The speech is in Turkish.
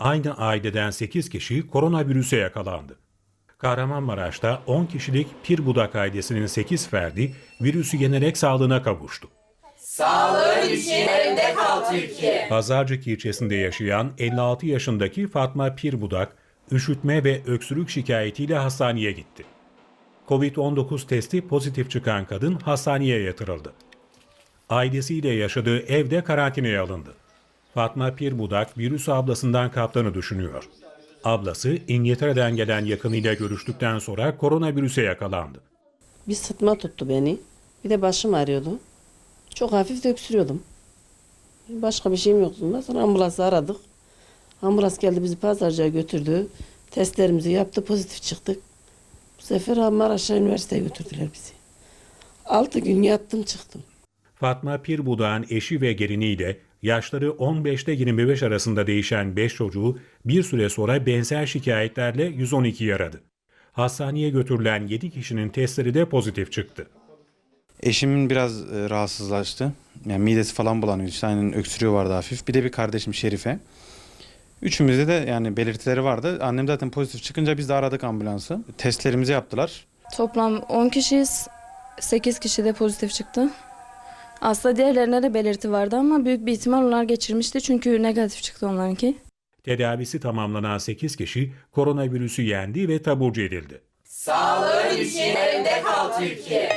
Aynı aileden 8 kişi koronavirüse yakalandı. Kahramanmaraş'ta 10 kişilik Pir Budak ailesinin 8 ferdi virüsü yenerek sağlığına kavuştu. Sağlığın için evde kal Türkiye. Pazarcık ilçesinde yaşayan 56 yaşındaki Fatma Pirbudak, üşütme ve öksürük şikayetiyle hastaneye gitti. Covid-19 testi pozitif çıkan kadın hastaneye yatırıldı. Ailesiyle yaşadığı evde karantinaya alındı. Fatma Pirbudak virüs ablasından kaptığını düşünüyor. Ablası İngiltere'den gelen yakınıyla görüştükten sonra koronavirüse yakalandı. Bir sıtma tuttu beni. Bir de başım ağrıyordu. Çok hafif de öksürüyordum. Başka bir şeyim yoktu. Ondan sonra ambulansı aradık. Ambulans geldi bizi pazarcıya götürdü. Testlerimizi yaptı pozitif çıktık. Bu sefer Maraş'a üniversiteye götürdüler bizi. Altı gün yattım çıktım. Fatma Pirbudak'ın eşi ve geliniyle yaşları 15 ile 25 arasında değişen 5 çocuğu bir süre sonra benzer şikayetlerle 112'yi aradı. Hastaneye götürülen 7 kişinin testleri de pozitif çıktı. Eşimin biraz e, rahatsızlaştı. Yani midesi falan bulanıyor. İşte aynen öksürüğü vardı hafif. Bir de bir kardeşim Şerife. Üçümüzde de yani belirtileri vardı. Annem zaten pozitif çıkınca biz de aradık ambulansı. Testlerimizi yaptılar. Toplam 10 kişiyiz. 8 kişi de pozitif çıktı. Aslında diğerlerine de belirti vardı ama büyük bir ihtimal onlar geçirmişti çünkü negatif çıktı onlarınki. Tedavisi tamamlanan 8 kişi koronavirüsü yendi ve taburcu edildi. Sağlığın için evde kal Türkiye.